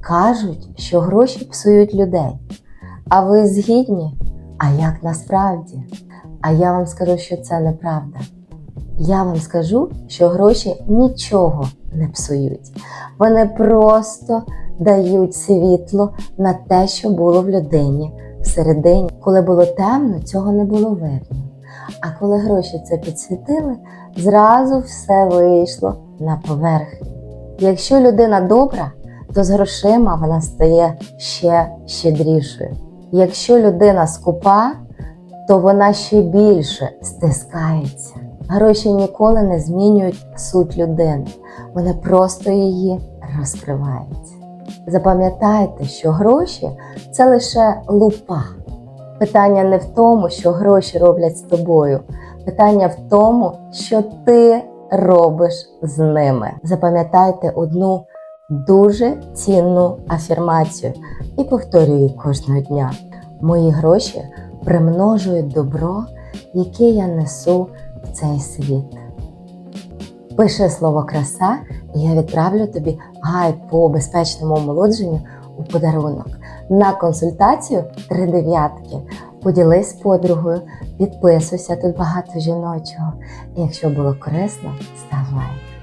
Кажуть, що гроші псують людей. А ви згідні? А як насправді? А я вам скажу, що це неправда. Я вам скажу, що гроші нічого не псують. Вони просто дають світло на те, що було в людині всередині. Коли було темно, цього не було видно. А коли гроші це підсвітили, зразу все вийшло на поверхню. Якщо людина добра, то з грошима вона стає ще щедрішою. Якщо людина скупа, то вона ще більше стискається. Гроші ніколи не змінюють суть людини, вони просто її розкривають. Запам'ятайте, що гроші це лише лупа. Питання не в тому, що гроші роблять з тобою. Питання в тому, що ти робиш з ними. Запам'ятайте одну дуже цінну афірмацію і повторюю її кожного дня. Мої гроші примножують добро, яке я несу в цей світ. Пиши слово краса, і я відправлю тобі гайд по безпечному омолодженню у подарунок. На консультацію три дев'ятки. Поділись з подругою, підписуйся, тут багато жіночого. І якщо було корисно, став лайк.